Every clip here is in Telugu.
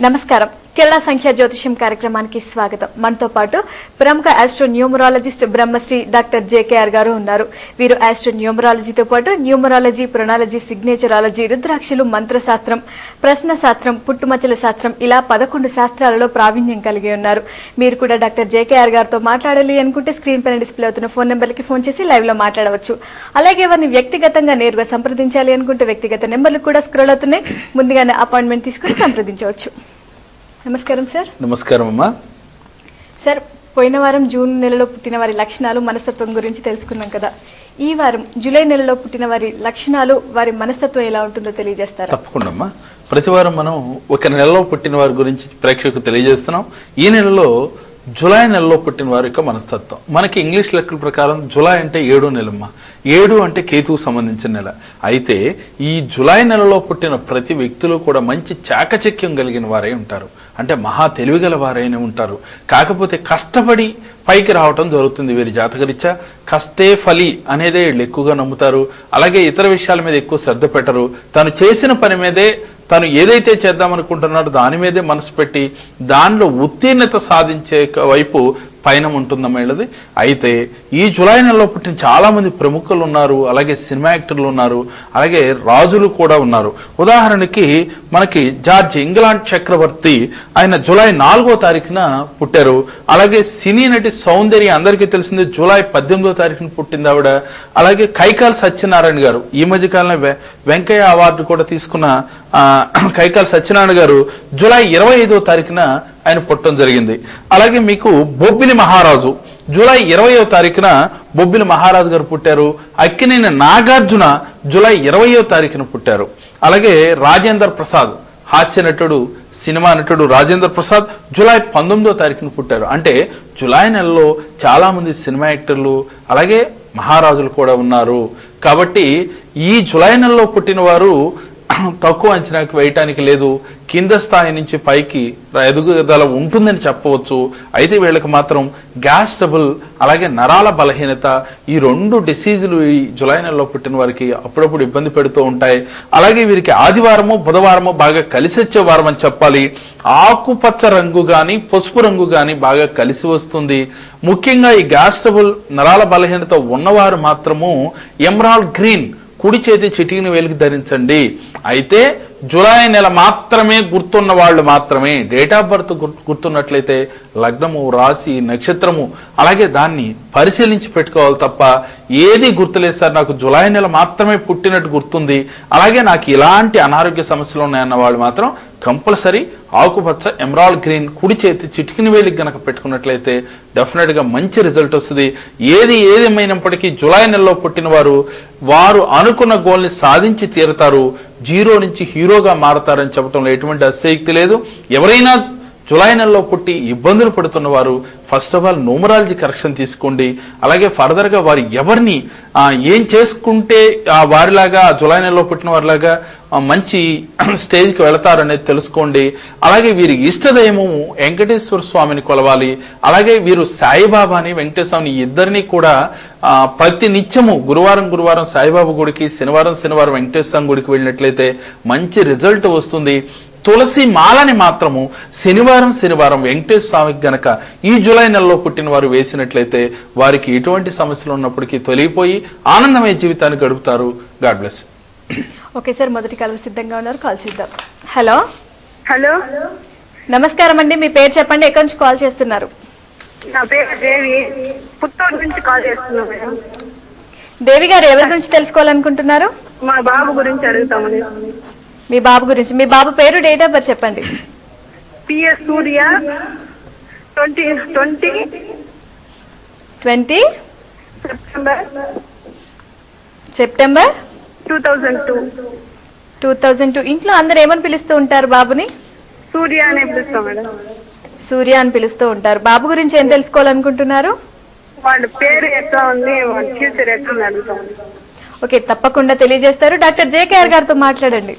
నమస్కారం. కేరళ సంఖ్యా జ్యోతిషం కార్యక్రమానికి స్వాగతం. మనతో పాటు ప్రముఖ astro numerologist Brahmashri doctor JKR గారు ఉన్నారు. వీరు ఆస్ట్రో న్యూమరాలజీతో పాటు న్యూమరాలజీ ప్రొనాలజీ సిగ్నేచరాలజీ రుద్రాక్షలు మంత్రశాస్త్రం ప్రశ్న శాస్త్రం పుట్టుమచ్చల శాస్త్రం ఇలా పదకొండు శాస్త్రాలలో ప్రావీణ్యం కలిగి ఉన్నారు. మీరు కూడా డాక్టర్ జేకేఆర్ గారితో మాట్లాడాలి అనుకుంటే స్క్రీన్ పైన డిస్ప్లే అవుతున్న ఫోన్ నెంబర్కి ఫోన్ చేసి లైవ్లో మాట్లాడవచ్చు. అలాగే వారిని వ్యక్తిగతంగా నేరుగా సంప్రదించాలి అనుకుంటే వ్యక్తిగత నెంబర్లు కూడా స్క్రోల్ అవుతున్నాయి. ముందుగానే అపాయింట్మెంట్ తీసుకుని సంప్రదించవచ్చు. నమస్కారం సార్. నమస్కారం అమ్మా. సార్ పోయిన వారం జూన్ నెలలో పుట్టిన వారి లక్షణాలు మనస్తత్వం గురించి తెలుసుకున్నాం కదా. ఈ వారం జూలై నెలలో పుట్టిన వారి లక్షణాలు వారి మనస్తత్వం ఎలా ఉంటుందో తెలియజేస్తారా? తప్పకుండా అమ్మా. ప్రతి వారం మనం ఒక నెలలో పుట్టిన వారి గురించి ప్రేక్షకులకు తెలియజేస్తున్నాం. ఈ నెలలో జులై నెలలో పుట్టిన వారి యొక్క మనస్తత్వం. మనకి ఇంగ్లీష్ లెక్కల ప్రకారం జులై అంటే ఏడో నెలమ్మ ఏడు అంటే కేతువు సంబంధించిన నెల. అయితే ఈ జులై నెలలో పుట్టిన ప్రతి వ్యక్తులు కూడా మంచి చాకచక్యం కలిగిన వారై ఉంటారు. అంటే మహా తెలివిగల వారైనా ఉంటారు. కాకపోతే కష్టపడి పైకి రావటం జరుగుతుంది వీరి జాతకరీత్యా. కష్టే ఫలి అనేదే వీళ్ళు ఎక్కువగా నమ్ముతారు. అలాగే ఇతర విషయాల మీద ఎక్కువ శ్రద్ధ పెట్టరు. తను చేసిన పని మీదే తను ఏదైతే చేద్దామనుకుంటున్నాడో దాని మీదే మనసు పెట్టి దానిలో ఉత్తీర్ణత సాధించే వైపు పయనం ఉంటుందమ్మా వీళ్ళది. అయితే ఈ జులై నెలలో పుట్టిన చాలామంది ప్రముఖులు ఉన్నారు అలాగే సినిమా యాక్టర్లు ఉన్నారు అలాగే రాజులు కూడా ఉన్నారు. ఉదాహరణకి మనకి జార్జ్ ఇంగ్లాండ్ చక్రవర్తి ఆయన జులై నాలుగో తారీఖున పుట్టారు. అలాగే సినీ నటి సౌందర్య అందరికీ తెలిసింది జూలై పద్దెనిమిదో తారీఖున పుట్టింది ఆవిడ. అలాగే కైకాల్ సత్యనారాయణ గారు. ఈ మధ్య కాలంలో వె- వెంకయ్య అవార్డు కూడా తీసుకున్న కైకాల్ సత్యనారాయణ గారు జూలై ఇరవై ఐదో తారీఖున ఆయన పుట్టడం జరిగింది. అలాగే మీకు బొబ్బిలి మహారాజు జూలై ఇరవయో తారీఖున బొబ్బిలి మహారాజు గారు పుట్టారు. అక్కినేని నాగార్జున జూలై ఇరవయో తారీఖున పుట్టారు. అలాగే రాజేందర్ ప్రసాద్ హాస్య నటుడు సినిమా నటుడు రాజేంద్ర ప్రసాద్ జూలై పంతొమ్మిదో తారీఖున పుట్టారు. అంటే జూలై నెలలో చాలామంది సినిమా యాక్టర్లు అలాగే మహారాజులు కూడా ఉన్నారు. కాబట్టి ఈ జూలై నెలలో పుట్టిన వారు తక్కువ అంచనాకి వేయటానికి లేదు. కింద స్థాయి నుంచి పైకి ఎదుగుదల ఉంటుందని చెప్పవచ్చు. అయితే వీళ్ళకి మాత్రం గ్యాస్ ట్రబుల్ అలాగే నరాల బలహీనత ఈ రెండు డిసీజులు ఈ జులై నెలలో పుట్టిన వారికి అప్పుడప్పుడు ఇబ్బంది పెడుతూ ఉంటాయి. అలాగే వీరికి ఆదివారము బుధవారము బాగా కలిసి వచ్చే వారం అని చెప్పాలి. ఆకుపచ్చ రంగు కానీ పసుపు రంగు కానీ బాగా కలిసి వస్తుంది. ముఖ్యంగా ఈ గ్యాస్ ట్రబుల్ నరాల బలహీనత ఉన్నవారు మాత్రము ఎమరాల్డ్ గ్రీన్ కుడి చేతి చిటికిన వేలికి ధరించండి. అయితే జూలై నెల మాత్రమే గుర్తున్న వాళ్ళు మాత్రమే డేట్ ఆఫ్ బర్త్ గుర్తున్నట్లయితే లగ్నము రాశి నక్షత్రము అలాగే దాన్ని పరిశీలించి పెట్టుకోవాలి తప్ప ఏది గుర్తులేదు సార్. నాకు జులై నెల మాత్రమే పుట్టినట్టు గుర్తుంది. అలాగే నాకు ఇలాంటి అనారోగ్య సమస్యలు ఉన్నాయన్న వాళ్ళు మాత్రం కంపల్సరీ ఆకుపచ్చ ఎమరాల్డ్ గ్రీన్ కుడి చేతి చిటికిన వేలికి గనక పెట్టుకున్నట్లయితే డెఫినెట్గా మంచి రిజల్ట్ వస్తుంది. ఏది ఏదేమైనప్పటికీ జులై నెలలో పుట్టిన వారు వారు అనుకున్న గోల్ని సాధించి తీరుతారు. జీరో నుంచి హీరోగా మారతారని చెప్పడంలో ఎటువంటి అతిశయక్తి లేదు. ఎవరైనా జులై నెలలో పుట్టి ఇబ్బందులు పడుతున్న వారు first of all numerology correction తీసుకోండి. అలాగే ఫర్దర్గా వారు ఎవరిని ఏం చేసుకుంటే ఆ వారిలాగా జులై నెలలో పుట్టిన వారిలాగా మంచి స్టేజ్కి వెళతారు అనేది తెలుసుకోండి. అలాగే వీరి ఇష్టదైవము వెంకటేశ్వర స్వామిని కొలవాలి. అలాగే వీరు సాయిబాబాని వెంకటేశ్వర ఇద్దరిని కూడా ప్రతి నిత్యము గురువారం గురువారం సాయిబాబా గుడికి శనివారం శనివారం వెంకటేశ్వర గుడికి వెళ్ళినట్లయితే మంచి రిజల్ట్ వస్తుంది. తులసి మాలని మాత్రము శనివారం శనివారం వెంకటేశ్వర స్వామికి గనక ఈ జూలై నెలలో పుట్టిన వారు వేసినట్లయితే వారికి ఎటువంటి సమస్యలు ఉన్నప్పటికీ తొలగిపోయి ఆనందమయ జీవితాన్ని గడుపుతారు. గాడ్ బ్లెస్ ఓకే సార్ మొదటి కాలం సిద్ధంగా ఉన్నారు. కాల్ చేద్దాం. హలో. హలో. నమస్కారం అండి. మీ పేరు చెప్పండి. ఎక్కడి నుంచి కాల్ చేస్తున్నారు? నా పేరు దేవి. పుత్తూరు నుంచి కాల్ చేస్తున్నాను దేవి గారు ఎవరి గురించి తెలుసుకోవాలనుకుంటున్నారు? మా బాబు గురించి అడుగుతామని మీ బాబు గురించి. మీ బాబు పేరు డేట్ ఆఫ్ బర్త్ చెప్పండి. PS Surya twenty twenty twenty September September two thousand two two thousand two. ఇంట్లో అందరు ఏమని పిలుస్తూ ఉంటారు బాబుని? సూర్య అనే పిలుస్తాం మేడం. సూర్య అని పిలుస్తూ ఉంటారు. బాబు గురించి ఏం తెలుసుకోవాలనుకుంటున్నారు? వాళ్ళ పేరు ఎట్లా ఉంది వాళ్ళ ఫ్యూచర్ ఎట్లా ఉంది ఓకే తప్పకుండా తెలియజేస్తారు. డాక్టర్ జేకేఆర్ గారితో మాట్లాడండి.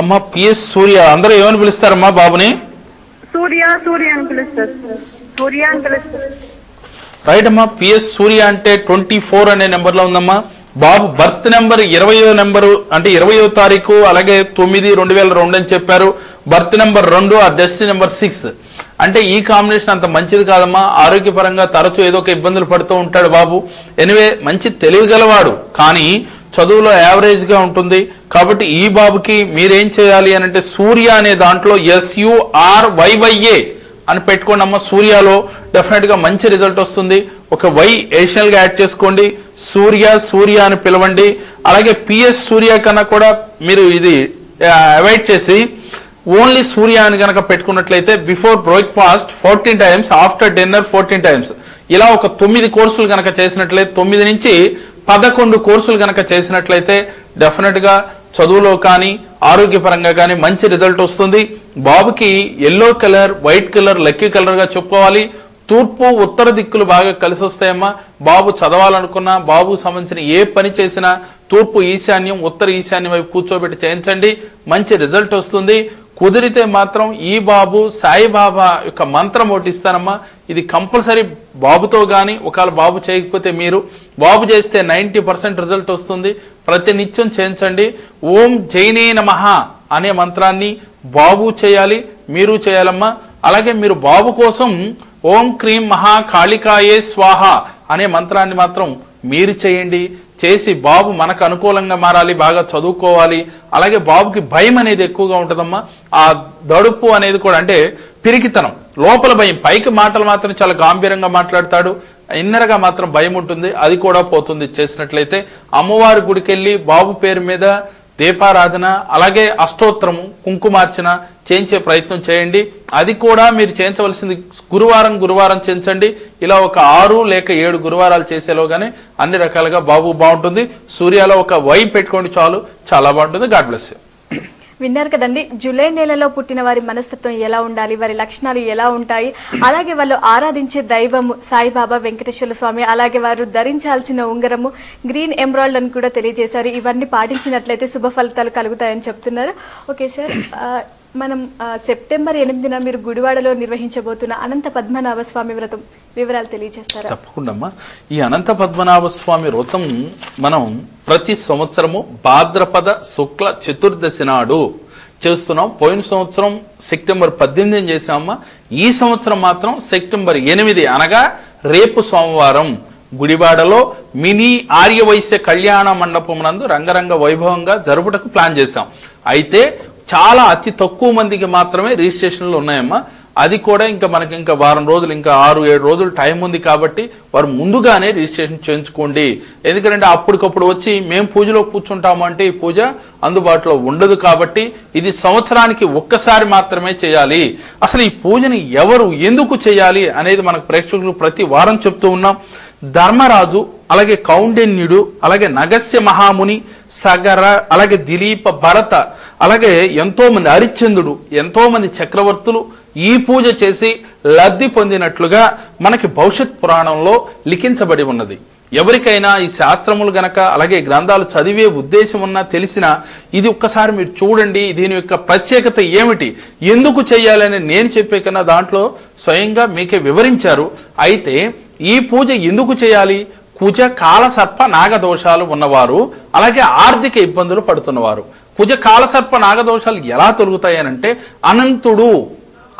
అమ్మా పిఎస్ సూర్య. అందరూ ఏమని పిలుస్తారమ్మా బాబుని? సూర్య సూర్య అని పిలుస్తారు. సూర్య అని పిలుస్తారు. రైట్ అమ్మా పిఎస్ సూర్య అంటే ట్వంటీ ఫోర్ అనే నెంబర్లో ఉందమ్మా. బాబు బర్త్ నెంబర్ ఇరవయో నెంబరు అంటే ఇరవయో తారీఖు అలాగే తొమ్మిది రెండు వేల రెండు అని చెప్పారు. బర్త్ నెంబర్ రెండు ఆ డెస్ట్ నెంబర్ సిక్స్. అంటే ఈ కాంబినేషన్ అంత మంచిది కాదమ్మా. ఆరోగ్యపరంగా తరచూ ఏదో ఒక ఇబ్బందులు పడుతూ ఉంటాడు బాబు. ఎనివే మంచి తెలివిగలవాడు. కానీ చదువులో యావరేజ్గా ఉంటుంది. కాబట్టి ఈ బాబుకి మీరేం చేయాలి అని అంటే సూర్య అనే దాంట్లో ఎస్యుఆర్ వైవైఏ అని పెట్టుకోండి అమ్మ. సూర్యలో డెఫినెట్గా మంచి రిజల్ట్ వస్తుంది. ఒక వై ఏషనల్గా యాడ్ చేసుకోండి. సూర్య సూర్య అని పిలవండి. అలాగే పిఎస్ సూర్య కన్నా కూడా మీరు ఇది అవాయిడ్ చేసి ఓన్లీ సూర్య అని కనుక పెట్టుకున్నట్లయితే before breakfast fourteen times after dinner fourteen times ఇలా ఒక తొమ్మిది కోర్సులు కనుక చేసినట్లయితే తొమ్మిది నుంచి పదకొండు కోర్సులు కనుక చేసినట్లయితే డెఫినెట్గా చదువులో కానీ ఆరోగ్యపరంగా కానీ మంచి రిజల్ట్ వస్తుంది. బాబుకి yellow colour white colour lucky కలర్గా చెప్పుకోవాలి. తూర్పు ఉత్తర దిక్కులు బాగా కలిసి వస్తాయమ్మా. బాబు చదవాలనుకున్నా బాబు సంబంధించిన ఏ పని చేసినా తూర్పు ఈశాన్యం ఉత్తర ఈశాన్యం వైపు కూర్చోబెట్టి చేయించండి. మంచి రిజల్ట్ వస్తుంది. కుదిరితే మాత్రం ఈ బాబు సాయిబాబా యొక్క మంత్రం ఒకటి ఇస్తానమ్మా. ఇది కంపల్సరీ బాబుతో కానీ ఒకవేళ బాబు చేయకపోతే మీరు. బాబు చేస్తే నైంటీ పర్సెంట్ రిజల్ట్ వస్తుంది. ప్రతి నిత్యం చేయించండి. ఓం జైనే నమః అనే మంత్రాన్ని బాబు చేయాలి మీరు చేయాలమ్మా. అలాగే మీరు బాబు కోసం ఓం క్రీం మహా కాళికాయే స్వాహ అనే మంత్రాన్ని మాత్రం మీరు చేయండి. చేసి బాబు మనకు అనుకూలంగా మారాలి బాగా చదువుకోవాలి అలాగే బాబుకి భయం అనేది ఎక్కువగా ఉంటుందమ్మా. ఆ దడుపు అనేది కూడా అంటే పిరికితనం. లోపల భయం. పైకి మాటలు మాత్రం చాలా గాంభీరంగా మాట్లాడతాడు. ఇన్నరగా మాత్రం భయం ఉంటుంది. అది కూడా పోతుంది. చేసినట్లయితే అమ్మవారి గుడికెళ్ళి బాబు పేరు మీద దీపారాధన అలాగే అష్టోత్తరము కుంకుమార్చన చేయించే ప్రయత్నం చేయండి. అది కూడా మీరు చేయించవలసింది గురువారం గురువారం చేయించండి. ఇలా ఒక ఆరు లేక ఏడు గురువారాలు చేసేలోగానే అన్ని రకాలుగా బాబు బాగుంటుంది. సూర్యాలో ఒక వై పెట్టుకోండి చాలు. చాలా బాగుంటుంది. God bless you. విన్నారు కదండి. జూలై నెలలో పుట్టిన వారి మనస్తత్వం ఎలా ఉండాలి? వారి లక్షణాలు ఎలా ఉంటాయి? అలాగే వాళ్ళు ఆరాధించే దైవము సాయిబాబా వెంకటేశ్వర స్వామి అలాగే వారు ధరించాల్సిన ఉంగరము గ్రీన్ ఎమరాల్డ్ అని కూడా తెలియజేశారు. ఇవన్నీ పాటించినట్లయితే శుభ ఫలితాలు కలుగుతాయని చెప్తున్నారు. ఓకే సార్ మనం సెప్టెంబర్ ఎనిమిదిన మీరు గుడివాడలో నిర్వహించబోతున్న అనంత పద్మనాభ స్వామి వ్రతం వివరాలు తెలియజేస్తారా? తప్పకుండా అమ్మా ఈ అనంత పద్మనాభ స్వామి వ్రతం మనం ప్రతి సంవత్సరము భాద్రపద శుక్ల చతుర్దశి నాడు చేస్తున్నాం. పోయిన సంవత్సరం సెప్టెంబర్ పద్దెనిమిది చేసామా ఈ సంవత్సరం మాత్రం సెప్టెంబర్ ఎనిమిది అనగా రేపు సోమవారం గుడివాడలో మినీ ఆర్యవైశ్య కళ్యాణ మండపం నందు రంగరంగ వైభవంగా జరుపుటకు ప్లాన్ చేశాం. అయితే చాలా అతి తక్కువ మందికి మాత్రమే రిజిస్ట్రేషన్లు ఉన్నాయమ్మా. అది కూడా ఇంకా మనకి ఇంకా వారం రోజులు ఇంకా ఆరు ఏడు రోజులు టైం ఉంది కాబట్టి వారు ముందుగానే రిజిస్ట్రేషన్ చేయించుకోండి. ఎందుకంటే అప్పటికప్పుడు వచ్చి మేము పూజలో కూర్చుంటాము అంటే ఈ పూజ అందుబాటులో ఉండదు కాబట్టి ఇది సంవత్సరానికి ఒక్కసారి మాత్రమే చేయాలి. అసలు ఈ పూజని ఎవరు ఎందుకు చేయాలి అనేది మనకు ప్రేక్షకులు ప్రతి వారం చెప్తూ ఉన్నాం. ధర్మరాజు అలాగే కౌండిన్యుడు అలాగే నగస్య మహాముని సగర అలాగే దిలీప భరత అలాగే ఎంతోమంది హరిశ్చంద్రుడు ఎంతోమంది చక్రవర్తులు ఈ పూజ చేసి లబ్ధి పొందినట్లుగా మనకి భవిష్యత్ పురాణంలో లిఖించబడి ఉన్నది. ఎవరికైనా ఈ శాస్త్రములు గనక అలాగే గ్రంథాలు చదివే ఉద్దేశం ఉన్నా తెలిసినా ఇది ఒక్కసారి మీరు చూడండి దీని యొక్క ప్రత్యేకత ఏమిటి ఎందుకు చేయాలని నేను చెప్పే కన్నా దాంట్లో స్వయంగా మీకే వివరించారు. అయితే ఈ పూజ ఎందుకు చేయాలి? కుజ కాలసర్ప నాగదోషాలు ఉన్నవారు అలాగే ఆర్థిక ఇబ్బందులు పడుతున్నవారు. కుజ కాలసర్ప నాగదోషాలు ఎలా తొలుగుతాయనంటే అనంతుడు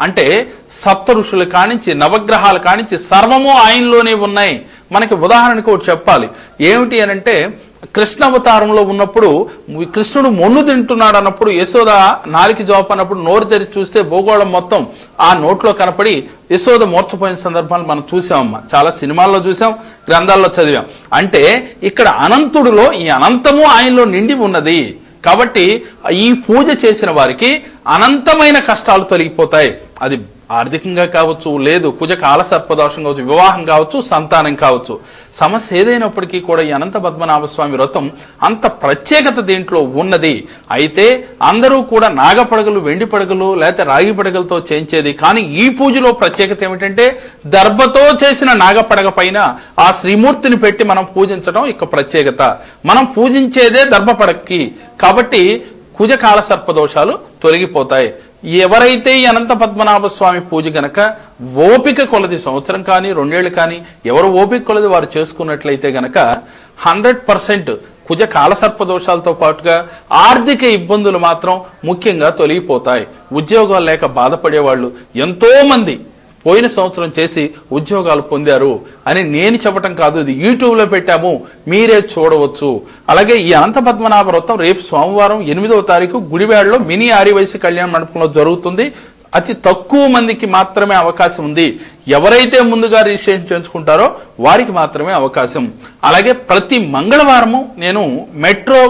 అంటే సప్త ఋషులు కానించి నవగ్రహాలు కానించి సర్వము ఆయనలోనే ఉన్నాయి. మనకి ఉదాహరణకు ఒకటి చెప్పాలి. ఏమిటి అనంటే కృష్ణ అవతారంలో ఉన్నప్పుడు కృష్ణుడు మొన్ను తింటున్నాడు అన్నప్పుడు యశోద నాలికి జవాబు అన్నప్పుడు నోరు తెరిచి చూస్తే భూగోళం మొత్తం ఆ నోట్లో కనపడి యశోద మూర్చపోయిన సందర్భాలు మనం చూసామమ్మా. చాలా సినిమాల్లో చూసాం గ్రంథాల్లో చదివాం. అంటే ఇక్కడ అనంతుడిలో ఈ అనంతము ఆయనలో నిండి ఉన్నది. కాబట్టి ఈ పూజ చేసిన వారికి అనంతమైన కష్టాలు తొలగిపోతాయి. అది ఆర్థికంగా కావచ్చు లేదు కుజ కాల సర్పదోషం కావచ్చు వివాహం కావచ్చు సంతానం కావచ్చు. సమస్య ఏదైనప్పటికీ కూడా ఈ అనంత పద్మనాభ స్వామి వ్రతం అంత ప్రత్యేకత దీంట్లో ఉన్నది. అయితే అందరూ కూడా నాగపడగలు వెండి పడగలు లేకపోతే రాగి పడగలతో చేయించేది. కానీ ఈ పూజలో ప్రత్యేకత ఏమిటంటే దర్భతో చేసిన నాగపడగ పైన ఆ శ్రీమూర్తిని పెట్టి మనం పూజించడం ఇక ప్రత్యేకత. మనం పూజించేదే దర్భపడక్కి. కాబట్టి కుజకాల సర్పదోషాలు తొలగిపోతాయి. ఎవరైతే ఈ అనంత పద్మనాభ స్వామి పూజ గనక ఓపిక కొలది సంవత్సరం కానీ రెండేళ్ళు కానీ ఎవరు ఓపిక కొలది వారు చేసుకున్నట్లయితే గనక హండ్రెడ్ పర్సెంట్ కుజ కాలసర్ప దోషాలతో పాటుగా ఆర్థిక ఇబ్బందులు మాత్రం ముఖ్యంగా తొలగిపోతాయి. ఉద్యోగాలు లేక బాధపడే వాళ్ళు పోయిన సంవత్సరం చేసి ఉద్యోగాలు పొందారు అని నేను చెప్పటం కాదు ఇది యూట్యూబ్లో పెట్టాము మీరే చూడవచ్చు. అలాగే ఈ అనంత పద్మనాభ వ్రతం రేపు సోమవారం ఎనిమిదవ తారీఖు గుడివాడలో మినీ ఆర్యవైశ్య కళ్యాణ మండపంలో జరుగుతుంది. అతి తక్కువ మందికి మాత్రమే అవకాశం ఉంది. ఎవరైతే ముందుగా రిజిస్ట్రేషన్ చేయించుకుంటారో వారికి మాత్రమే అవకాశం. అలాగే ప్రతి మంగళవారము నేను మెట్రో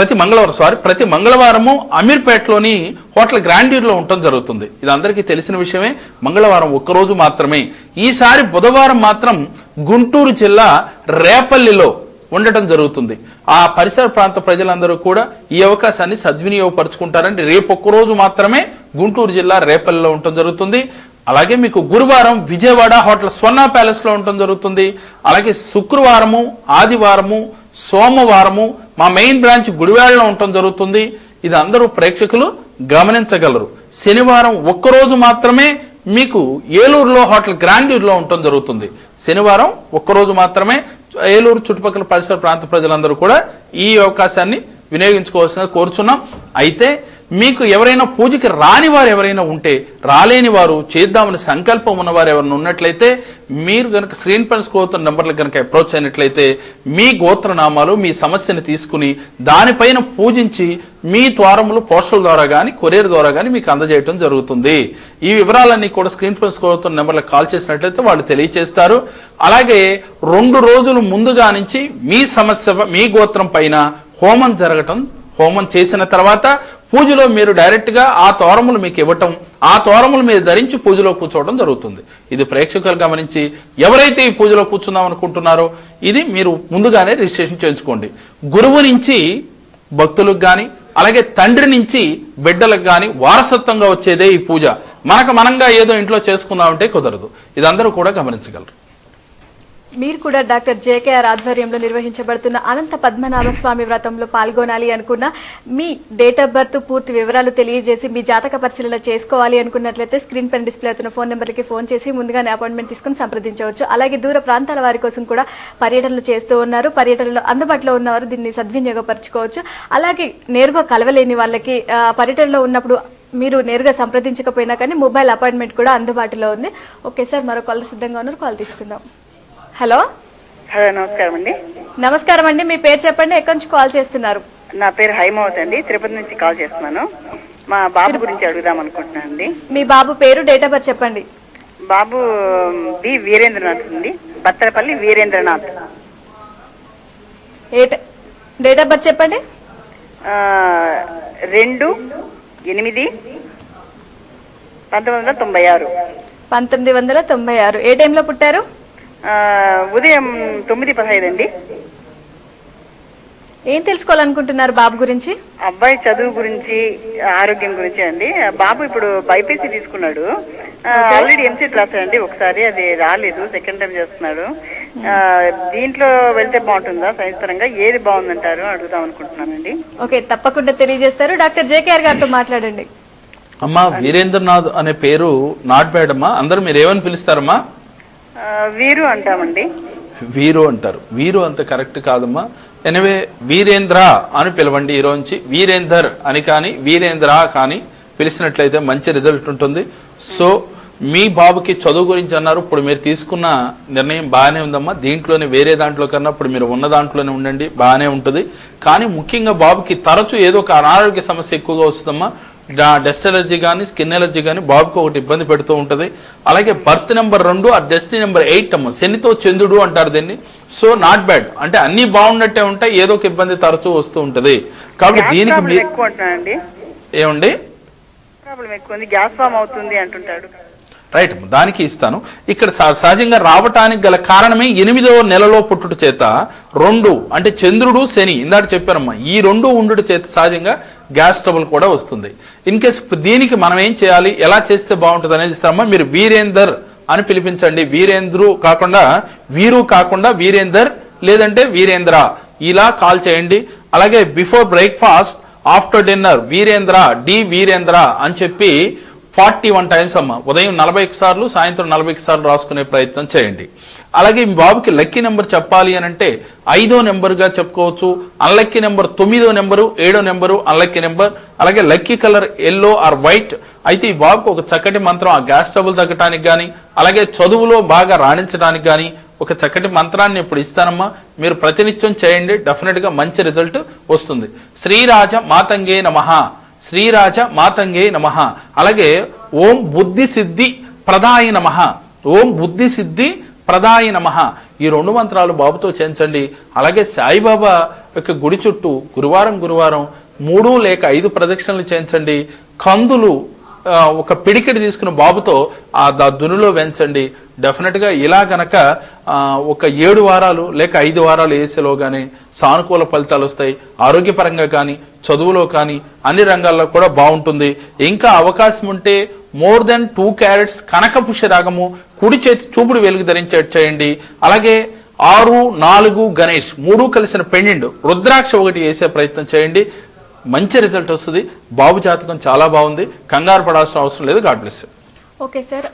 ప్రతి మంగళవారం సారీ ప్రతి మంగళవారము అమీర్పేటలోని హోటల్ గ్రాండ్యూర్లో ఉండటం జరుగుతుంది. ఇది అందరికీ తెలిసిన విషయమే. మంగళవారం ఒక్కరోజు మాత్రమే. ఈసారి బుధవారం మాత్రం గుంటూరు జిల్లా రేపల్లిలో ఉండటం జరుగుతుంది. ఆ పరిసర ప్రాంత ప్రజలందరూ కూడా ఈ అవకాశాన్ని సద్వినియోగపరుచుకుంటారండి. రేపు ఒక్కరోజు మాత్రమే గుంటూరు జిల్లా రేపల్లిలో ఉండటం జరుగుతుంది. అలాగే మీకు గురువారం విజయవాడ హోటల్ స్వర్ణ ప్యాలెస్లో ఉండటం జరుగుతుంది. అలాగే శుక్రవారము ఆదివారము సోమవారము మా మెయిన్ బ్రాంచ్ గుడివాడలో ఉండటం జరుగుతుంది. ఇది అందరూ ప్రేక్షకులు గమనించగలరు. శనివారం ఒక్కరోజు మాత్రమే మీకు ఏలూరులో హోటల్ గ్రాండ్యూర్లో ఉండటం జరుగుతుంది. శనివారం ఒక్కరోజు మాత్రమే ఏలూరు చుట్టుపక్కల పరిసర ప్రాంత ప్రజలందరూ కూడా ఈ అవకాశాన్ని వినియోగించుకోవాల్సిన కోరుచున్నాం. అయితే మీకు ఎవరైనా పూజకి రాని వారు ఎవరైనా ఉంటే రాలేని వారు చేద్దామని సంకల్పం ఉన్నవారు ఎవరైనా ఉన్నట్లయితే మీరు గనక స్క్రీన్ పైన స్కోతున్న నెంబర్లకు గనక అప్రోచ్ అయినట్లయితే మీ గోత్రనామాలు మీ సమస్యని తీసుకుని దానిపైన పూజించి మీ ద్వారములు పోస్టల్ ద్వారా కానీ కొరియర్ ద్వారా కానీ మీకు అందజేయటం జరుగుతుంది. ఈ వివరాలన్నీ కూడా స్క్రీన్ పైన స్కోతున్న నెంబర్లకు కాల్ చేసినట్లయితే వాళ్ళు తెలియచేస్తారు. అలాగే రెండు రోజులు ముందుగా నుంచి మీ సమస్య మీ గోత్రం పైన హోమం జరగటం హోమం చేసిన తర్వాత పూజలో మీరు డైరెక్ట్గా ఆ తోరములు మీకు ఇవ్వటం ఆ తోరములు మీరు ధరించి పూజలో కూర్చోవడం జరుగుతుంది. ఇది ప్రేక్షకులు గమనించి ఎవరైతే ఈ పూజలో కూర్చుందాం అనుకుంటున్నారో ఇది మీరు ముందుగానే రిజిస్ట్రేషన్ చేసుకోండి గురువు నుంచి భక్తులకు కానీ అలాగే తండ్రి నుంచి బిడ్డలకు కానీ వారసత్వంగా వచ్చేదే ఈ పూజ. మనకు మనంగా ఏదో ఇంట్లో చేసుకుందామంటే కుదరదు. ఇదందరూ కూడా గమనించగలరు. మీరు కూడా డాక్టర్ జేకేఆర్ ఆధ్వర్యంలో నిర్వహించబడుతున్న అనంత పద్మనాభ స్వామి వ్రతంలో పాల్గొనాలి అనుకున్న మీ డేట్ ఆఫ్ బర్త్ పూర్తి వివరాలు తెలియజేసి మీ జాతక పరిశీలన చేసుకోవాలి అనుకున్నట్లయితే స్క్రీన్ పైన డిస్ప్లే అవుతున్న ఫోన్ నెంబర్కి ఫోన్ చేసి ముందుగానే అపాయింట్మెంట్ తీసుకుని సంప్రదించవచ్చు. అలాగే దూర ప్రాంతాల వారి కోసం కూడా పర్యటనలు చేస్తూ ఉన్నారు. పర్యటనలో అందుబాటులో ఉన్నవారు దీన్ని సద్వినియోగపరచుకోవచ్చు. అలాగే నేరుగా కలవలేని వాళ్ళకి పర్యటనలో ఉన్నప్పుడు మీరు నేరుగా సంప్రదించకపోయినా కానీ మొబైల్ అపాయింట్మెంట్ కూడా అందుబాటులో ఉంది. ఓకే సార్ మరో కాల్ సిద్ధంగా ఉన్నారు కాల్ తీసుకుందాం. హలో? హలో నమస్కారం అండి. నమస్కారం అండి. మీ పేరు చెప్పండి. ఎక్కడి నుంచి కాల్ చేస్తున్నారు? నా పేరు హైమావతి అండి. తిరుపతి నుంచి కాల్ చేస్తున్నాను. మా బాబు గురించి అడుగుదాం అనుకుంటున్నాను అండి. మీ బాబు పేరు డేట్ ఆఫ్ బర్త్ చెప్పండి. బాబు బి వీరేంద్రనాథ్ అండి. బత్తరపల్లి వీరేంద్రనాథ్. ఏ డేట్ ఆఫ్ బర్త్ చెప్పండి. రెండు ఎనిమిది పంతొమ్మిది వందల తొంభై ఆరు. పంతొమ్మిది వందల తొంభై ఆరు. ఏ టైంలో పుట్టారు? ఉదయం తొమ్మిది పదహైదు అండి. ఏం తెలుసుకోవాలనుకుంటున్నారు బాబు గురించి? అబ్బాయి చదువు గురించి ఆరోగ్యం గురించి అండి. బాబు ఇప్పుడు బైపీసీ తీసుకున్నాడు. ఆల్రెడీ ఎంసెట్ రాశాడండి ఒకసారి అది రాలేదు సెకండ్ టైం చేస్తున్నాడు. ఆ, దీంట్లో వెళ్తే బాగుంటుందా? సైన్స్ పరంగా ఏది బాగుందంటారు? అడుగుదాం అనుకుంటున్నానండి. ఓకే తప్పకుండా తెలియజేస్తారు. డాక్టర్ జేకేఆర్ గారితో మాట్లాడండి. అమ్మా వీరేంద్రనాథ్ అనే పేరు నాట్ బ్యాడ్ అమ్మా అందరూ మీరు ఏమని పిలుస్తారమ్మా? వీరు అంటామండి. వీరు అంటారు. వీరు అంత కరెక్ట్ కాదమ్మా. ఎనివే వీరేంద్ర అని పిలవండి ఈరోంచి వీరేందర్ అని కానీ వీరేంద్ర కానీ పిలిచినట్లయితే మంచి రిజల్ట్ ఉంటుంది. సో మీ బాబుకి చదువు గురించి అన్నారు. ఇప్పుడు మీరు తీసుకున్న నిర్ణయం బాగానే ఉందమ్మా. దీంట్లోనే వేరే దాంట్లో కన్నా ఇప్పుడు మీరు ఉన్న దాంట్లోనే ఉండండి. బాగానే ఉంటుంది. కానీ ముఖ్యంగా బాబుకి తరచూ ఏదో ఒక అనారోగ్య సమస్య ఎక్కువగా వస్తుందమ్మా. డస్ట్ ఎలర్జీ కానీ స్కిన్ ఎలర్జీ కానీ బాబుకి ఒకటి ఇబ్బంది పెడుతూ ఉంటది. అలాగే బర్త్ నెంబర్ రెండు ఆ డెస్టినీ నెంబర్ ఎయిట్ అమ్మ శనితో చంద్రుడు అంటారు దీన్ని. So not bad. అంటే అన్ని బాగున్నట్టే ఉంటాయి ఏదో ఒక ఇబ్బంది తరచూ వస్తూ ఉంటది. కాబట్టి దీనికి ఏమండి? ప్రాబ్లం ఎక్కువ ఉంది గ్యాస్ ఫామ్ అవుతుంది అంటుంటాడు. రైట్ దానికి ఇస్తాను. ఇక్కడ సహ- సహజంగా రావటానికి గల కారణమే ఎనిమిదవ నెలలో పుట్టుట చేత రెండు అంటే చంద్రుడు శని ఇందాక చెప్పారమ్మా ఈ రెండు ఉండుట చేత సహజంగా గ్యాస్ ట్రబుల్ కూడా వస్తుంది. ఇన్ కేస్ దీనికి మనం ఏం చేయాలి? ఎలా చేస్తే బాగుంటుంది అనేది ఇస్తామా? మీరు వీరేందర్ అని పిలిపించండి. వీరేంద్రు కాకుండా వీరు కాకుండా వీరేందర్ లేదంటే వీరేంద్ర. ఇలా కాల్ చేయండి. అలాగే before breakfast after dinner Veerendra D Veerendra అని చెప్పి ఫార్టీ వన్ టైమ్స్ అమ్మ. ఉదయం నలభై సార్లు సాయంత్రం నలభై సార్లు రాసుకునే ప్రయత్నం చేయండి. అలాగే మీ బాబుకి లక్కీ నెంబర్ చెప్పాలి అని అంటే ఐదో నెంబర్గా చెప్పుకోవచ్చు అన్లక్కీ నెంబర్ తొమ్మిదో నెంబరు ఏడో నెంబరు అన్లక్కీ నెంబర్ అలాగే lucky colour yellow or white. అయితే ఈ బాబుకు ఒక చక్కటి మంత్రం ఆ గ్యాస్ ట్రబుల్ తగ్గటానికి కానీ అలాగే చదువులో బాగా రాణించడానికి కానీ ఒక చక్కటి మంత్రాన్ని ఇప్పుడు ఇస్తానమ్మా? మీరు ప్రతినిత్యం చేయండి. డెఫినెట్గా మంచి రిజల్ట్ వస్తుంది. శ్రీరాజ మాతంగే నమః. శ్రీరాజ మాతంగే నమః. అలాగే ఓం బుద్ధి సిద్ధి ప్రదాయ నమః. ఓం బుద్ధి సిద్ధి ప్రదాయ నమః. ఈ రెండు మంత్రాలు బాబుతో చేయించండి. అలాగే సాయిబాబా యొక్క గుడి చుట్టూ గురువారం గురువారం మూడు లేక ఐదు ప్రదక్షిణలు చేయించండి. కందులు ఒక పిడికిడి తీసుకున్న బాబుతో ఆ ద- దునిలో డెఫినెట్గా ఇలా గనక ఒక ఏడు వారాలు లేక ఐదు వారాలు వేసేలో కానీ సానుకూల ఫలితాలు వస్తాయి. ఆరోగ్యపరంగా కానీ చదువులో కానీ అన్ని రంగాల్లో కూడా బాగుంటుంది. ఇంకా అవకాశం ఉంటే మోర్ దెన్ టూ క్యారెట్స్ కనకపుష్య రాగము కుడి చేతి చూపుడు వెలుగు ధరించేట్టు చేయండి. అలాగే ఆరు నాలుగు గణేష్ మూడు కలిసిన పెండిండు రుద్రాక్ష ఒకటి వేసే ప్రయత్నం చేయండి. మంచి రిజల్ట్ వస్తుంది. బాబు జాతకం చాలా బాగుంది. కంగారు పడాల్సిన అవసరం లేదు. God bless okay sir.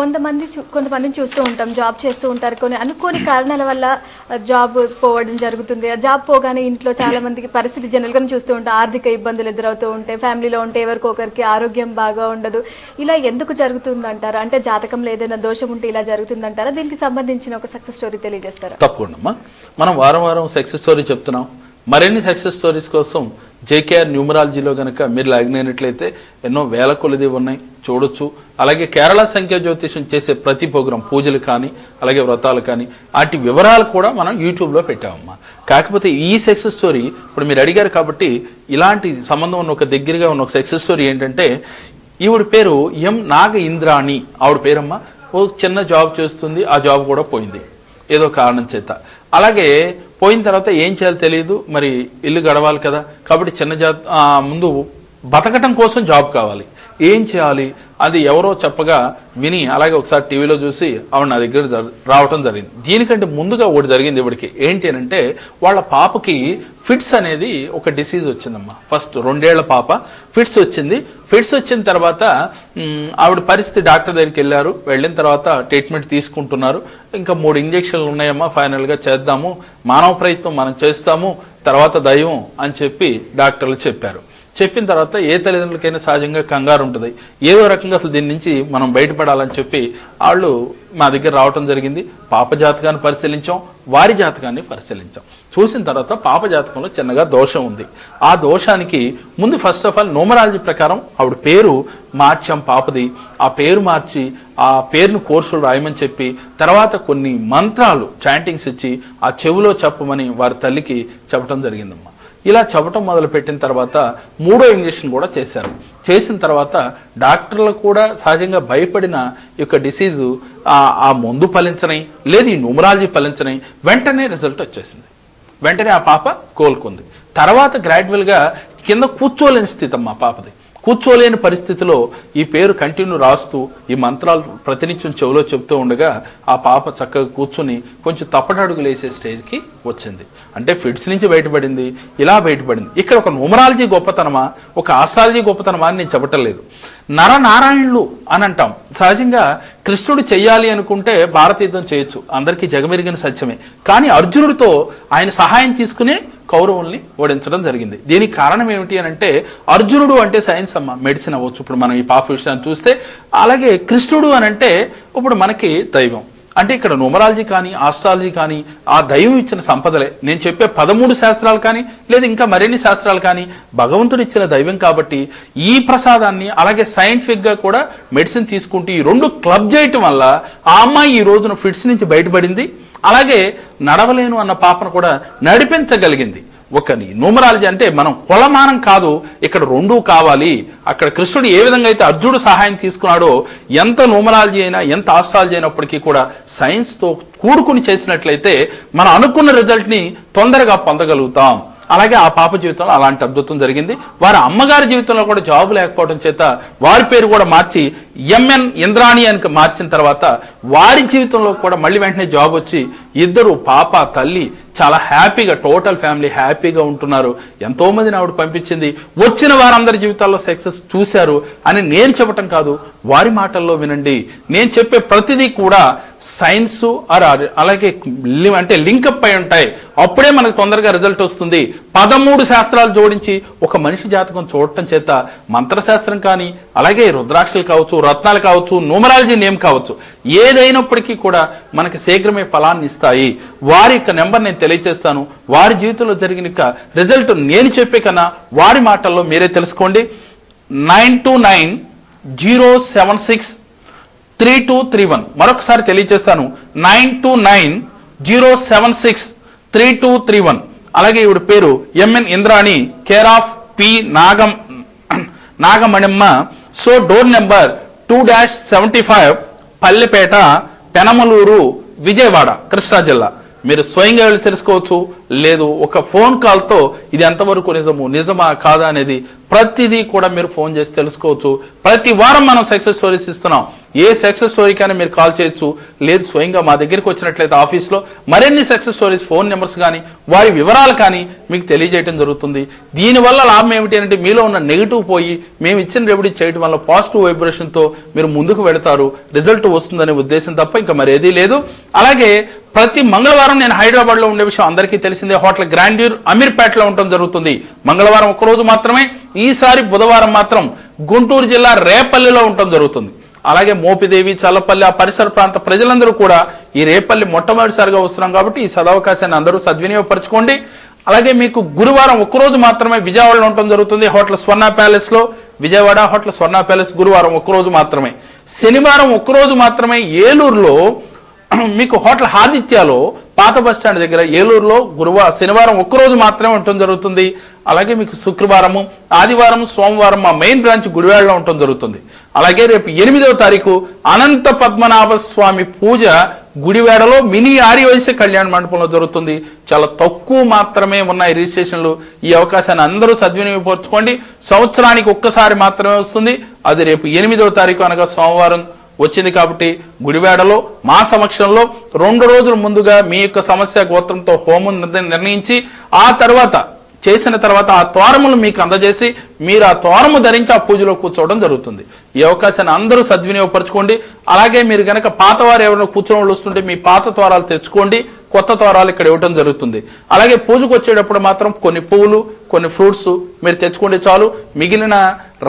కొంతమంది చూ- కొంతమందిని చూస్తూ ఉంటాం జాబ్ చేస్తూ ఉంటారు. కొన్ని అనుకోని కారణాల వల్ల జాబ్ పోవడం జరుగుతుంది. ఆ జాబ్ పోగానే ఇంట్లో చాలా మందికి పరిస్థితి జనరల్గా చూస్తూ ఉంటాం. ఆర్థిక ఇబ్బందులు ఎదురవుతూ ఉంటాయి ఫ్యామిలీలో ఉంటే ఎవరికొకరికి ఆరోగ్యం బాగా ఉండదు. ఇలా ఎందుకు జరుగుతుందంటారా? అంటే జాతకంలో ఏదైనా దోషం ఉంటే ఇలా జరుగుతుందంటారా? దీనికి సంబంధించిన ఒక సక్సెస్ స్టోరీ తెలియజేస్తారా? తప్పకుండా మనం వారం వారం సక్సెస్ స్టోరీ చెప్తున్నాం. మరిన్ని సక్సెస్ స్టోరీస్ కోసం జేకేఆర్ న్యూమరాలజీలో కనుక మీరు లాగిన్ అయినట్లయితే ఎన్నో వేల కొలది ఉన్నాయి. చూడొచ్చు. అలాగే కేరళ సంఖ్యా జ్యోతిషం చేసే ప్రతి ప్రోగ్రాం పూజలు కానీ అలాగే వ్రతాలు కానీ వాటి వివరాలు కూడా మనం యూట్యూబ్లో పెట్టామమ్మా. కాకపోతే ఈ సక్సెస్ స్టోరీ ఇప్పుడు మీరు అడిగారు కాబట్టి ఇలాంటి సంబంధం ఉన్న ఒక దగ్గరగా ఉన్న ఒక సక్సెస్ స్టోరీ ఏంటంటే ఈవిడ పేరు ఎం నాగ ఇంద్రాణి ఆవిడ పేరమ్మా. ఓ చిన్న జాబ్ చేస్తుంది. ఆ జాబ్ కూడా పోయింది. ఏదో కారణం చేత. అలాగే పోయిన తర్వాత ఏం చేయాలో తెలియదు. మరి ఇల్లు గడవాలి కదా. కాబట్టి చిన్న జా ముందు బతకటం కోసం జాబ్ కావాలి. ఏం చేయాలి? అది ఎవరో చెప్పగా విని అలాగే ఒకసారి టీవీలో చూసి ఆవిడ నా దగ్గర రావటం జరిగింది. దీనికంటే ముందుగా ఒకటి జరిగింది ఇవిడికి ఏంటి అని అంటే వాళ్ళ పాపకి ఫిట్స్ అనేది ఒక డిసీజ్ వచ్చిందమ్మా. ఫస్ట్ రెండేళ్ళ పాప. ఫిట్స్ వచ్చింది. ఫిట్స్ వచ్చిన తర్వాత ఆవిడ పరిస్థితి డాక్టర్ దగ్గరికి వెళ్ళారు. వెళ్ళిన తర్వాత ట్రీట్మెంట్ తీసుకుంటున్నారు. ఇంకా మూడు ఇంజక్షన్లు ఉన్నాయమ్మా. ఫైనల్గా చేద్దాము. మానవ ప్రయత్నం మనం చేస్తాము. తర్వాత దైవం అని చెప్పి డాక్టర్లు చెప్పారు. చెప్పిన తర్వాత ఏ తల్లిదండ్రులకైనా సహజంగా కంగారు ఉంటుంది. ఏదో రకంగా అసలు దీని నుంచి మనం బయటపడాలని చెప్పి వాళ్ళు మా దగ్గర రావటం జరిగింది. పాప జాతకాన్ని పరిశీలించాం వారి జాతకాన్ని పరిశీలించాం. చూసిన తర్వాత పాప జాతకంలో చిన్నగా దోషం ఉంది. ఆ దోషానికి ముందు ఫస్ట్ ఆఫ్ ఆల్ నోమరాలజీ ప్రకారం ఆవిడ పేరు మార్చాం పాపది. ఆ పేరు మార్చి ఆ పేరును కోర్సులు రాయమని చెప్పి తర్వాత కొన్ని మంత్రాలు చాంటింగ్స్ ఇచ్చి ఆ చెవిలో చెప్పమని వారి తల్లికి చెప్పడం జరిగిందమ్మా. ఇలా చెప్పటం మొదలు పెట్టిన తర్వాత మూడో ఇంజక్షన్ కూడా చేశారు. చేసిన తర్వాత డాక్టర్లు కూడా సహజంగా భయపడిన యొక్క డిసీజు ఆ- మందు ఫలించనై లేదు ఈ న్యూమరాలజీ ఫలించనై వెంటనే రిజల్ట్ వచ్చేసింది. వెంటనే ఆ పాప కోలుకుంది. తర్వాత గ్రాడ్యువల్గా కింద కూర్చోలేని స్థితి అమ్మా పాపది. కూర్చోలేని పరిస్థితిలో ఈ పేరు కంటిన్యూ రాస్తూ ఈ మంత్రాలు ప్రతినిత్యం చెవిలో చెబుతూ ఉండగా ఆ పాప చక్కగా కూర్చుని కొంచెం తప్పటడుగులు వేసే స్టేజ్కి వచ్చింది. అంటే ఫిట్స్ నుంచి బయటపడింది ఇలా బయటపడింది. ఇక్కడ ఒక న్యూమరాలజీ గొప్పతనమా? ఒక ఆస్ట్రాలజీ గొప్పతనమా అని నేను చెప్పటం లేదు. నరనారాయణులు అని అంటాం సహజంగా కృష్ణుడు చెయ్యాలి అనుకుంటే భారతయుద్ధం చేయొచ్చు. అందరికీ జగమెరిగిన సత్యమే. కానీ అర్జునుడితో ఆయన సహాయం తీసుకుని కౌరవుల్ని ఓడించడం జరిగింది. దీనికి కారణం ఏమిటి అని అంటే అర్జునుడు అంటే సైన్స్ అమ్మ మెడిసిన్ అవ్వచ్చు. ఇప్పుడు మనం ఈ పాప విషయాన్ని చూస్తే అలాగే కృష్ణుడు అని అంటే ఇప్పుడు మనకి దైవం. అంటే ఇక్కడ న్యూమరాలజీ కానీ ఆస్ట్రాలజీ కానీ ఆ దైవం ఇచ్చిన సంపదలే. నేను చెప్పే పదమూడు శాస్త్రాలు కానీ లేదా ఇంకా మరిన్ని శాస్త్రాలు కానీ భగవంతుడు ఇచ్చిన దైవం కాబట్టి ఈ ప్రసాదాన్ని అలాగే సైంటిఫిక్గా కూడా మెడిసిన్ తీసుకుంటూ ఈ రెండు క్లబ్ చేయటం వల్ల ఆ అమ్మాయి ఈ రోజున ఫిట్స్ నుంచి బయటపడింది. అలాగే నడవలేను అన్న పాపను కూడా నడిపించగలిగింది. ఒక న్యూమరాలజీ అంటే మనం కొలమానం కాదు ఇక్కడ రెండూ కావాలి. అక్కడ కృష్ణుడు ఏ విధంగా అయితే అర్జునుడు సహాయం తీసుకున్నాడో ఎంత న్యూమరాలజీ అయినా ఎంత ఆస్ట్రాలజీ అయినప్పటికీ కూడా సైన్స్తో కూడుకుని చేసినట్లయితే మనం అనుకున్న రిజల్ట్ని తొందరగా పొందగలుగుతాం. అలాగే ఆ పాప జీవితంలో అలాంటి అద్భుతం జరిగింది. వారి అమ్మగారి జీవితంలో కూడా జాబ్ లేకపోవడం చేత వారి పేరు కూడా మార్చి ఎంఎన్ ఇంద్రాణి అని మార్చిన తర్వాత వారి జీవితంలో కూడా మళ్ళీ వెంటనే జాబ్ వచ్చి ఇద్దరు పాప తల్లి చాలా హ్యాపీగా టోటల్ ఫ్యామిలీ హ్యాపీగా ఉంటున్నారు. ఎంతో మందిని ఆవిడ పంపించింది. వచ్చిన వారందరి జీవితాల్లో సక్సెస్ చూశారు అని నేను చెప్పటం కాదు వారి మాటల్లో వినండి. నేను చెప్పే ప్రతిదీ కూడా సైన్స్ అలాగే అంటే లింకప్ అయి ఉంటాయి. అప్పుడే మనకు తొందరగా రిజల్ట్ వస్తుంది. పదమూడు శాస్త్రాలు జోడించి ఒక మనిషి జాతకం చూడటం చేత మంత్రశాస్త్రం కానీ అలాగే రుద్రాక్షలు కావచ్చు రత్నాలు కావచ్చు న్యూమరాలజీ నేమ్ కావచ్చు ఏదైనప్పటికీ కూడా మనకి శీఘ్రమే ఫలాన్ని ఇస్తాయి. వారి యొక్క నెంబర్ నేను తెలియజేస్తాను వారి జీవితంలో జరిగిన రిజల్ట్ నేను చెప్పే కన్నా వారి మాటల్లో మీరే తెలుసుకోండి. Nine two nine zero seven six three two three one. మరొకసారి తెలియజేస్తాను nine two nine zero seven six three two three one. అలాగే ఈవిడ పేరు MN Indrani care of P Nagam నాగమణిమ్మ. So door number two dash seventy five Pallepeta Penamaluru Vijayawada Krishna జిల్లా. మీరు స్వయంగా వెళ్ళి తెలుసుకోవచ్చు. లేదు ఒక ఫోన్ కాల్తో ఇది ఎంతవరకు నిజము నిజమా కాదా అనేది ప్రతిదీ కూడా మీరు ఫోన్ చేసి తెలుసుకోవచ్చు. ప్రతి వారం మనం సక్సెస్ స్టోరీస్ ఇస్తున్నాం. ఏ సక్సెస్ స్టోరీకైనా మీరు కాల్ చేయొచ్చు. లేదు స్వయంగా మా దగ్గరికి వచ్చినట్లయితే ఆఫీస్లో మరిన్ని సక్సెస్ స్టోరీస్ ఫోన్ నెంబర్స్ కానీ వారి వివరాలు కానీ మీకు తెలియజేయడం జరుగుతుంది. దీనివల్ల లాభం ఏమిటి అంటే మీలో ఉన్న నెగిటివ్ పోయి మేము ఇచ్చిన రెమెడీ చేయడం వల్ల పాజిటివ్ వైబ్రేషన్తో మీరు ముందుకు వెళతారు. రిజల్ట్ వస్తుందనే ఉద్దేశం తప్ప ఇంకా మరేదీ లేదు. అలాగే ప్రతి మంగళవారం నేను హైదరాబాద్లో ఉండే విషయం అందరికీ తెలిసి చేసింది హోటల్ గ్రాండ్యూర్ అమీర్పేటలో ఉండటం జరుగుతుంది. మంగళవారం ఒక్కరోజు మాత్రమే ఈసారి బుధవారం మాత్రం గుంటూరు జిల్లా రేపల్లిలో ఉండటం జరుగుతుంది. అలాగే మోపిదేవి చల్లపల్లి ఆ పరిసర ప్రాంత ప్రజలందరూ కూడా ఈ రేపల్లి మొట్టమొదటిసారిగా వస్తున్నాం కాబట్టి ఈ సదవకాశాన్ని అందరూ సద్వినియోగపరచుకోండి. అలాగే మీకు గురువారం ఒక్కరోజు మాత్రమే విజయవాడలో ఉండటం జరుగుతుంది. హోటల్ స్వర్ణ ప్యాలెస్లో విజయవాడ హోటల్ స్వర్ణ ప్యాలెస్ గురువారం ఒక్కరోజు మాత్రమే. శనివారం ఒక్కరోజు మాత్రమే ఏలూరులో మీకు హోటల్ ఆదిత్యలో పాత బస్ స్టాండ్ దగ్గర ఏలూరులో గురువారం శనివారం ఒక్కరోజు మాత్రమే ఉండటం జరుగుతుంది. అలాగే మీకు శుక్రవారము ఆదివారం సోమవారం మా మెయిన్ బ్రాంచ్ గుడివాడలో ఉండటం జరుగుతుంది. అలాగే రేపు ఎనిమిదవ తారీఖు అనంత పద్మనాభ స్వామి పూజ గుడివాడలో మినీ ఆర్యవైశ్య కళ్యాణ మండపంలో జరుగుతుంది. చాలా తక్కువ మాత్రమే ఉన్నాయి రిజిస్ట్రేషన్లు. ఈ అవకాశాన్ని అందరూ సద్వినియోగపరచుకోండి. సంవత్సరానికి ఒక్కసారి మాత్రమే వస్తుంది. అది రేపు ఎనిమిదవ తారీఖు అనగా సోమవారం. వచ్చింది కాబట్టి గుడివాడలో మా సమక్షంలో రెండు రోజుల ముందుగా మీ యొక్క సమస్య గోత్రంతో హోమం నిర్ణయించి ఆ తర్వాత చేసిన తర్వాత ఆ తోరములు మీకు అందజేసి మీరు ఆ తోరము ధరించి ఆ పూజలో కూర్చోవడం జరుగుతుంది. ఈ అవకాశాన్ని అందరూ సద్వినియోగపరచుకోండి. అలాగే మీరు గనక పాతవారు ఎవరైనా కూర్చొని వాళ్ళు వస్తుంటే మీ పాత ద్వారాలు తెచ్చుకోండి. కొత్త ద్వారాలు ఇక్కడ ఇవ్వడం జరుగుతుంది. అలాగే పూజకు వచ్చేటప్పుడు మాత్రం కొన్ని పువ్వులు కొన్ని ఫ్రూట్స్ మీరు తెచ్చుకోండి చాలు. మిగిలిన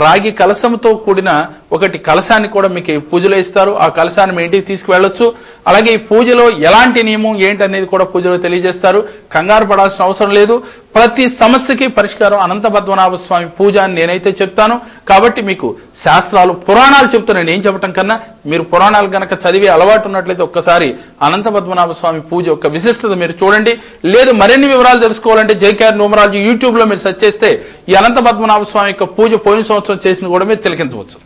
రాగి కలసంతో కూడిన ఒకటి కలశాన్ని కూడా మీకు పూజలు పూజలో ఇస్తారు. ఆ కలశాన్ని మీ ఇంటికి తీసుకువెళ్ళొచ్చు. అలాగే ఈ పూజలో ఎలాంటి నియమం ఏంటి అనేది కూడా పూజలో తెలియజేస్తారు. కంగారు పడాల్సిన అవసరం లేదు. ప్రతి సమస్యకి పరిష్కారం అనంత పద్మనాభ స్వామి పూజ అని నేనైతే చెప్తాను. కాబట్టి మీకు శాస్త్రాలు పురాణాలు చెప్తున్నాను నేను చెప్పటం కన్నా మీరు పురాణాలు గనక చదివే అలవాటు ఉన్నట్లయితే ఒక్కసారి అనంత పద్మనాభ స్వామి పూజ యొక్క విశిష్టత మీరు చూడండి. లేదు మరిన్ని వివరాలు తెలుసుకోవాలంటే జేకేఆర్ న్యూమరాలజీ యూట్యూబ్లో మీరు సెర్చ్ చేస్తే ఈ అనంత పద్మనాభ స్వామి యొక్క పూజ పోయిన సంవత్సరం చేసింది కూడా మీరు తిలకించవచ్చు.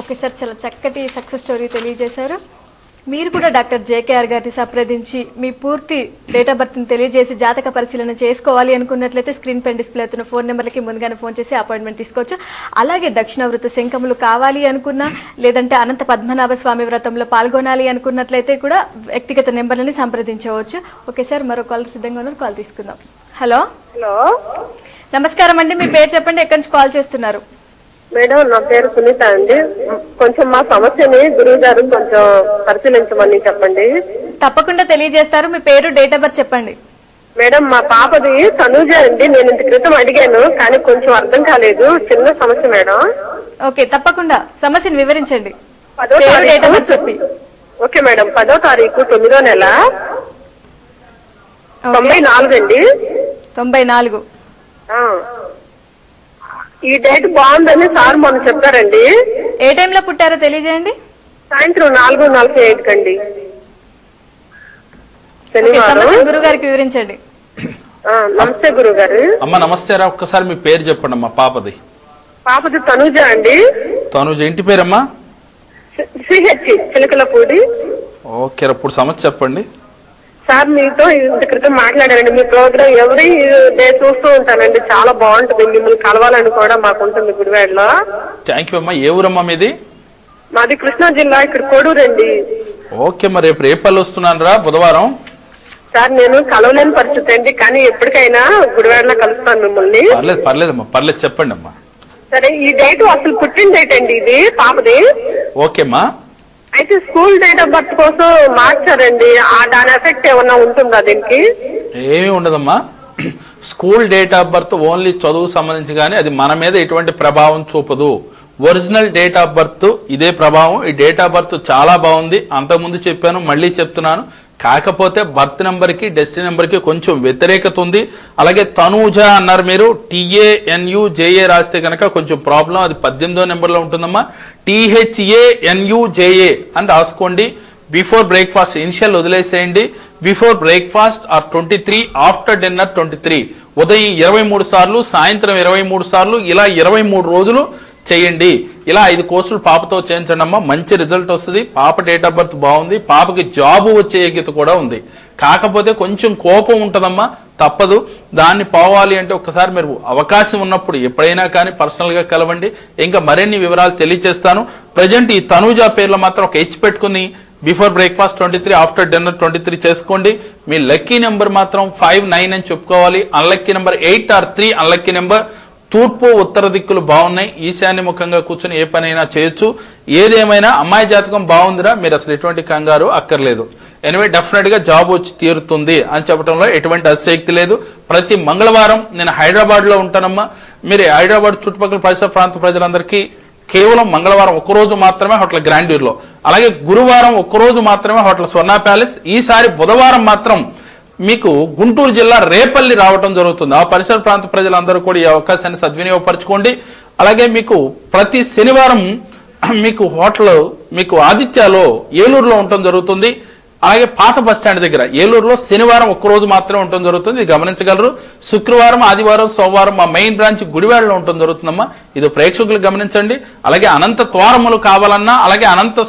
ఓకే సార్ చాలా చక్కటి సక్సెస్ స్టోరీ తెలియజేశారు. మీరు కూడా డాక్టర్ జేకేఆర్ గారిని సంప్రదించి మీ పూర్తి డేట్ ఆఫ్ బర్త్ని తెలియజేసి జాతక పరిశీలన చేసుకోవాలి అనుకున్నట్లయితే స్క్రీన్ పైన డిస్ప్లే అవుతున్న ఫోన్ నెంబర్లకి ముందుగానే ఫోన్ చేసి అపాయింట్మెంట్ తీసుకోవచ్చు. అలాగే దక్షిణ వృత్త శంఖములు కావాలి అనుకున్నా లేదంటే అనంత పద్మనాభ స్వామి వ్రతంలో పాల్గొనాలి అనుకున్నట్లయితే కూడా వ్యక్తిగత నెంబర్లని సంప్రదించవచ్చు. ఓకే సార్ మరో కాల్ సిద్ధంగా ఉన్నారు కాల్ తీసుకుందాం. హలో? హలో? నమస్కారం అండి మీ పేరు చెప్పండి ఎక్కడి నుంచి కాల్ చేస్తున్నారు? మేడం నా పేరు సునీత అండి. కొంచెం మా సమస్యని గురువు గారు కొంచెం పరిశీలించమని చెప్పండి. తప్పకుండా తెలియజేస్తారు. మీ పేరు డేట్ ఆఫ్ బర్త్ చెప్పండి. మేడం మా పాపది తనూజ అండి. నేను ఇంత క్రితం అడిగాను కానీ కొంచెం అర్థం కాలేదు. చిన్న సమస్య మేడం. ఓకే తప్పకుండా. సమస్యను వివరించండి. పదో పేరు డేట్ ఆఫ్ బర్త్ చెప్పి. ఓకే మేడం పదో తారీఖు తొమ్మిదో నెల. తొంభై నాలుగు అండి. తొంభై నాలుగు. ఈ డేట్ బాగుందని సార్ మొన్న చెప్పారండి. ఏ టైంలో పుట్టారో తెలియజేయండి? సాయంత్రం నాలుగు నలభై ఐదు కండి. శనివారం. గురువు గారికి వివరించండి. ఆ, నమస్తే గురువు గారు అమ్మ నమస్తే రా ఒక్కసారి మీ పేరు చెప్పండి అమ్మా పాపది. పాపది తనుజ అండి. తనుజ ఇంటి పేరమ్మా? సిహెచ్ చిలకలపూడి. ఓకే రా, ఇప్పుడు సమస్య చెప్పండి. సార్ మీతో ఇంత క్రితం మాట్లాడానండి మీ ప్రోగ్రామ్ ఎవరి డే చూస్తూ ఉంటానండి. చాలా బాగుంటుంది. మిమ్మల్ని కలవాలని కూడా మాకు ఉంటుంది గుడివాడలో. థ్యాంక్ యూ అమ్మా. ఏ ఊరమ్మా మీది? మాది కృష్ణా జిల్లా ఇక్కడ కోడూరు అండి. ఓకే మరి రేపు రేపల్లి వస్తున్నాను రా బుధవారం. సార్ నేను కలవలేని పరిస్థితి అండి. కానీ ఎప్పటికైనా గుడివాడలో కలుస్తాను మిమ్మల్ని. పర్లేదు పర్లేదమ్మా. పర్లేదు చెప్పండి అమ్మా సరే ఈ డేట్ అసలు పుట్టిన డేట్ అండి ఇది? పాపది? ఓకేమ్మా అయితే స్కూల్ డేట్ ఆఫ్ బర్త్ కోసం మార్చారండి. దాని ఎఫెక్ట్ ఏమన్నా ఉంటుందా దీనికి? ఏమీ ఉండదమ్మా. School date of birth only చదువు సంబంధించి కానీ అది మన మీద ఎటువంటి ప్రభావం చూపదు. ఒరిజినల్ డేట్ ఆఫ్ బర్త్ ఇదే ప్రభావం. ఈ డేట్ ఆఫ్ బర్త్ చాలా బాగుంది. అంతకుముందు చెప్పాను మళ్ళీ చెప్తున్నాను. కాకపోతే బర్త్ నెంబర్కి డెస్టినీ నెంబర్కి కొంచెం వ్యతిరేకత ఉంది. అలాగే తనూజ అన్నారు మీరు. టిఏఎన్యు జేఏ రాస్తే కనుక కొంచెం ప్రాబ్లం. అది పద్దెనిమిదో నెంబర్లో ఉంటుందమ్మా. T H A N U J A అని రాసుకోండి. బిఫోర్ బ్రేక్ఫాస్ట్ ఇనిషియల్ వదిలేసేయండి. Before breakfast or twenty three after dinner twenty three. ఉదయం ఇరవై మూడు సార్లు సాయంత్రం ఇరవై మూడు సార్లు ఇలా ఇరవై మూడు రోజులు చేయండి. ఇలా ఐదు కోర్సులు పాపతో చేయించండి అమ్మా మంచి రిజల్ట్ వస్తుంది. పాప డేట్ ఆఫ్ బర్త్ బాగుంది. పాపకి జాబు వచ్చే యోగ్యత కూడా ఉంది. కాకపోతే కొంచెం కోపం ఉంటుందమ్మా తప్పదు. దాన్ని పోవాలి అంటే ఒక్కసారి మీరు అవకాశం ఉన్నప్పుడు ఎప్పుడైనా కానీ పర్సనల్గా కలవండి. ఇంకా మరిన్ని వివరాలు తెలియజేస్తాను. ప్రజెంట్ ఈ తనూజా పేర్లో మాత్రం ఒక హెచ్ పెట్టుకుని before breakfast twenty three after dinner twenty three చేసుకోండి. మీ లక్కీ నెంబర్ మాత్రం ఫైవ్ నైన్ అని చెప్పుకోవాలి. Unlucky number eight or three unlucky number తూర్పు ఉత్తర దిక్కులు బాగున్నాయి. ఈశాన్య ముఖంగా కూర్చొని ఏ పనైనా చేయొచ్చు. ఏదేమైనా అమ్మాయి జాతకం బాగుందిరా? మీరు అసలు ఎటువంటి కంగారు అక్కర్లేదు. ఎనివే డెఫినెట్గా జాబ్ వచ్చి తీరుతుంది అని చెప్పడంలో ఎటువంటి అతిశక్తి లేదు. ప్రతి మంగళవారం నేను హైదరాబాద్లో ఉంటానమ్మా. మీరు హైదరాబాద్ చుట్టుపక్కల పరిసర ప్రాంత ప్రజలందరికీ కేవలం మంగళవారం ఒక్కరోజు మాత్రమే హోటల్ గ్రాండ్యూర్లో అలాగే గురువారం ఒక్కరోజు మాత్రమే హోటల్ స్వర్ణ ప్యాలెస్. ఈసారి బుధవారం మాత్రం మీకు గుంటూరు జిల్లా రేపల్లి రావటం జరుగుతుంది. ఆ పరిసర ప్రాంత ప్రజలందరూ కూడా ఈ అవకాశాన్ని సద్వినియోగపరచుకోండి. అలాగే మీకు ప్రతి శనివారం మీకు హోటల్ మీకు ఆదిత్యలో ఏలూరులో ఉండటం జరుగుతుంది. అలాగే పాత బస్ స్టాండ్ దగ్గర ఏలూరులో శనివారం ఒక్కరోజు మాత్రమే ఉండటం జరుగుతుంది. గమనించగలరు. శుక్రవారం ఆదివారం సోమవారం మా మెయిన్ బ్రాంచ్ గుడివాడలో ఉండటం జరుగుతుందమ్మా. ఇది ప్రేక్షకులు గమనించండి. అలాగే అనంత ద్వారములు కావాలన్నా అలాగే అనంత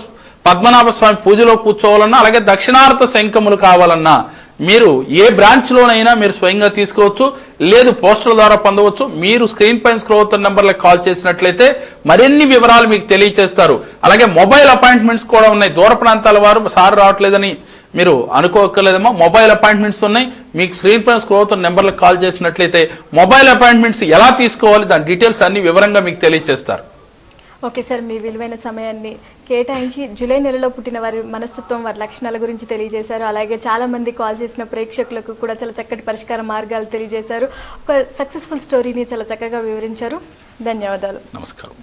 పద్మనాభ స్వామి పూజలో కూర్చోవాలన్నా అలాగే దక్షిణార్థ శంఖములు కావాలన్నా మీరు ఏ బ్రాంచ్లోనైనా మీరు స్వయంగా తీసుకోవచ్చు లేదు పోస్టల్ ద్వారా పొందవచ్చు. మీరు స్క్రీన్ పైన స్క్రోల్ అవుతున్న నెంబర్లకు కాల్ చేసినట్లయితే మరిన్ని వివరాలు మీకు తెలియజేస్తారు అలాగే మొబైల్ అపాయింట్మెంట్స్ కూడా ఉన్నాయి. దూర ప్రాంతాల వారు సార్ రావట్లేదని మీరు అనుకోకర్లేదమ్మా. మొబైల్ అపాయింట్మెంట్స్ ఉన్నాయి. మీకు స్క్రీన్ పైన స్క్రోల్ అవుతున్న నెంబర్లకు కాల్ చేసినట్లయితే మొబైల్ అపాయింట్మెంట్స్ ఎలా తీసుకోవాలి దాని డీటెయిల్స్ అన్ని వివరంగా మీకు తెలియజేస్తారు ఓకే సార్ మీ విలువైన సమయాన్ని కేటాయించి జూలై నెలలో పుట్టిన వారి మనస్తత్వం వారి లక్షణాల గురించి తెలియజేశారు. అలాగే చాలా మంది కాల్ చేసిన ప్రేక్షకులకు కూడా చాలా చక్కటి పరిష్కార మార్గాలు తెలియజేశారు. ఒక సక్సెస్ఫుల్ స్టోరీని చాలా చక్కగా వివరించారు. ధన్యవాదాలు. నమస్కారం.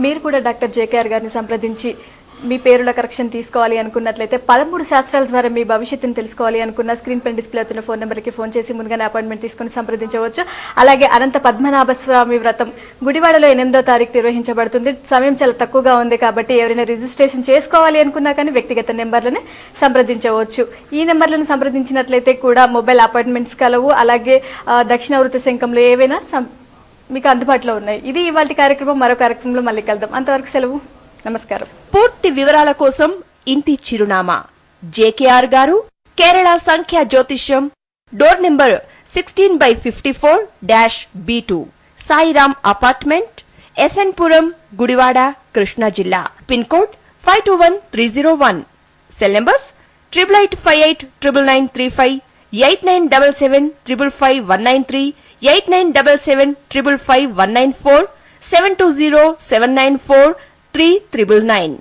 మీరు కూడా డాక్టర్ జేకేఆర్ గారిని సంప్రదించి మీ పేరుల కరెక్షన్ తీసుకోవాలి అనుకున్నట్లయితే పదమూడు శాస్త్రాల ద్వారా మీ భవిష్యత్తును తెలుసుకోవాలి అనుకున్న స్క్రీన్ పైన డిస్ప్లే అవుతున్న ఫోన్ నెంబర్కి ఫోన్ చేసి ముందుగానే అపాయింట్మెంట్ తీసుకుని సంప్రదించవచ్చు. అలాగే అనంత పద్మనాభ స్వామి వ్రతం గుడివాడలో ఎనిమిదో తారీఖు నిర్వహించబడుతుంది. సమయం చాలా తక్కువగా ఉంది కాబట్టి ఎవరైనా రిజిస్ట్రేషన్ చేసుకోవాలి అనుకున్నా కానీ వ్యక్తిగత నెంబర్లను సంప్రదించవచ్చు. ఈ నెంబర్లను సంప్రదించినట్లయితే కూడా మొబైల్ అపాయింట్మెంట్స్ కలవు. అలాగే దక్షిణ వృత్త శంఖంలో ఏవైనా సం- మీకు అందుబాటులో ఉన్నాయి. ఇది ఇవాళ కార్యక్రమం. మరో కార్యక్రమంలో మళ్ళీ కలుద్దాం. అంతవరకు సెలవు. నమస్కారం. పూర్తి వివరాల కోసం ఇంటి చిరునామా. జేకేఆర్ గారు కేరళ సంఖ్య జ్యోతిష్యం door number sixteen by fifty four dash B two. Sairam apartment SN Puram Gudivada Krishna జిల్లా. Pin code five two one three zero one. Cell numbers triple eight five eight triple nine three five eight nine double seven triple five one nine three eight nine double seven triple five one nine four seven two zero seven nine four three triple nine